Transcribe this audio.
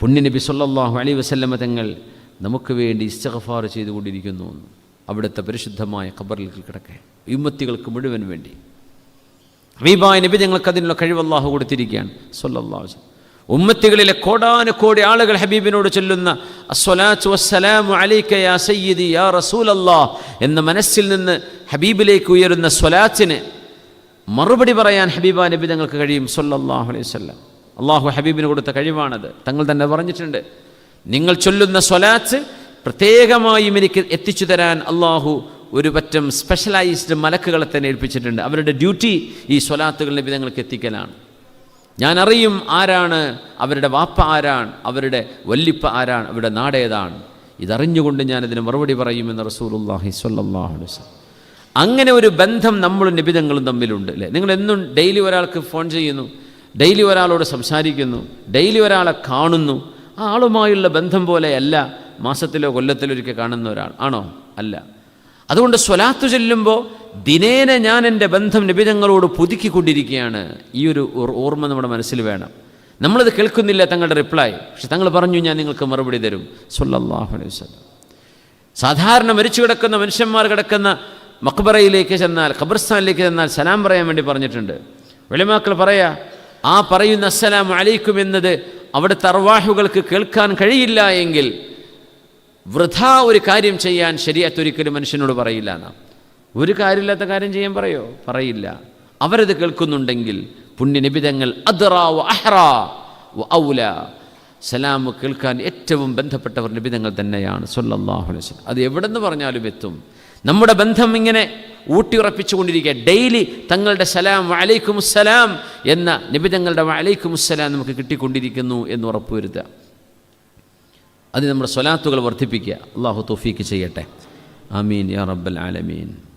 പുണ്യനബി സല്ലല്ലാഹു അലൈഹി വസല്ലമ തങ്ങൾ നമുക്ക് വേണ്ടി ഇസ്തഗഫാർ ചെയ്തുകൊണ്ടിരിക്കുന്നു. അവിടുത്തെ പരിശുദ്ധമായ ഖബറിൽ കിടക്കെ ഉമ്മത്തികൾക്ക് മുഴുവൻ വേണ്ടി. ഹബീബായ നബി ഞങ്ങൾക്ക് അതിനുള്ള കഴിവ് അള്ളാഹു കൊടുത്തിരിക്കുകയാണ്. വസല്ലം. ഉമ്മത്തികളിലെ കോടാനുകോടി ആളുകൾ ഹബീബിനോട് ചൊല്ലുന്ന വസ്സലാമു അലൈക യാ സയ്യിദി യാ എന്ന മനസ്സിൽ നിന്ന് ഹബീബിലേക്ക് ഉയരുന്ന സ്വലാത്തിന് മറുപടി പറയാൻ ഹബീബ നബി ഞങ്ങൾക്ക് കഴിയും. സൊല്ലാഹു അലൈഹി വസല്ലം. അള്ളാഹു ഹബീബിന് കൊടുത്ത കഴിവാണത്. തങ്ങൾ തന്നെ പറഞ്ഞിട്ടുണ്ട്. നിങ്ങൾ ചൊല്ലുന്ന സ്വലാത്ത് പ്രത്യേകമായും എനിക്ക് എത്തിച്ചു തരാൻ അള്ളാഹു ഒരു പറ്റം സ്പെഷ്യലൈസ്ഡ് മലക്കുകളെ തന്നെ ഏൽപ്പിച്ചിട്ടുണ്ട്. അവരുടെ ഡ്യൂട്ടി ഈ സ്വലാത്തുകൾ നബി തങ്ങൾക്ക് എത്തിക്കലാണ്. ഞാൻ അറിയും ആരാണ് അവരുടെ വാപ്പ ആരാണ് അവരുടെ വല്ലിപ്പ ആരാണ് അവരുടെ നാടേതാണ് ഇതറിഞ്ഞുകൊണ്ട് ഞാൻ ഇതിന് മറുപടി പറയുമെന്ന് റസൂലുള്ളാഹി സ്വല്ലാഹു അങ്ങനെ ഒരു ബന്ധം നമ്മളും നിബിധങ്ങളും തമ്മിലുണ്ട് അല്ലേ? നിങ്ങൾ എന്നും ഡെയിലി ഒരാൾക്ക് ഫോൺ ചെയ്യുന്നു ഡെയിലി ഒരാളോട് സംസാരിക്കുന്നു ഡെയിലി ഒരാളെ കാണുന്നു. ആ ആളുമായുള്ള ബന്ധം പോലെയല്ല മാസത്തിലോ കൊല്ലത്തിലോ ഒരിക്കൽ കാണുന്ന ഒരാൾ. ആണോ? അല്ല. അതുകൊണ്ട് സ്വലാത്തു ചെല്ലുമ്പോൾ ദിനേന ഞാൻ എന്റെ ബന്ധം നിബിധങ്ങളോട് പുതുക്കിക്കൊണ്ടിരിക്കുകയാണ്. ഈ ഒരു ഓർമ്മ നമ്മുടെ മനസ്സിൽ വേണം. നമ്മളത് കേൾക്കുന്നില്ല തങ്ങളുടെ റിപ്ലൈ പക്ഷെ തങ്ങൾ പറഞ്ഞു ഞാൻ നിങ്ങൾക്ക് മറുപടി തരും. സുല്ലാഹു അലൈഹി വസ്ലം സാധാരണ മരിച്ചു കിടക്കുന്ന മനുഷ്യന്മാർ കിടക്കുന്ന മക്ബറയിലേക്ക് ചെന്നാൽ ഖബർസ്ഥാനിലേക്ക് ചെന്നാൽ സലാം പറയാൻ വേണ്ടി പറഞ്ഞിട്ടുണ്ട്. വെളിമാക്കൾ പറയാ ആ പറയുന്ന അസ്സലാം അലൈക്കും എന്നത് അവിടെ തർവാഹുകൾക്ക് കേൾക്കാൻ കഴിയില്ല എങ്കിൽ വൃഥ ഒരു കാര്യം ചെയ്യാൻ ശരിയത്തൊരിക്കലും മനുഷ്യനോട് പറയില്ല എന്നാ. ഒരു കാര്യമില്ലാത്ത കാര്യം ചെയ്യാൻ പറയോ? പറയില്ല. അവരത് കേൾക്കുന്നുണ്ടെങ്കിൽ പുണ്യനിബിതങ്ങൾ അദ്റാ അഹ്റാ ഔല. സലാം കേൾക്കാൻ ഏറ്റവും ബന്ധപ്പെട്ടവർ നിബിതങ്ങൾ തന്നെയാണ്. വസല്ലം. അത് എവിടെ നിന്ന് പറഞ്ഞാലും എത്തും. നമ്മുടെ ബന്ധം ഇങ്ങനെ ഊട്ടിയുറപ്പിച്ചുകൊണ്ടിരിക്കുക. ഡെയിലി തങ്ങളുടെ സലാം വലൈക്കും സലാം എന്ന നിബിതങ്ങളുടെ വലൈക്കും സലാം നമുക്ക് കിട്ടിക്കൊണ്ടിരിക്കുന്നു എന്ന് ഉറപ്പുവരുത്തുക. അത് നമ്മുടെ സ്വലാത്തുകൾ വർദ്ധിപ്പിക്കുക. അള്ളാഹു തോഫീക്ക് ചെയ്യട്ടെ. ആമീൻ യാ റബ്ബൽ ആലമീൻ.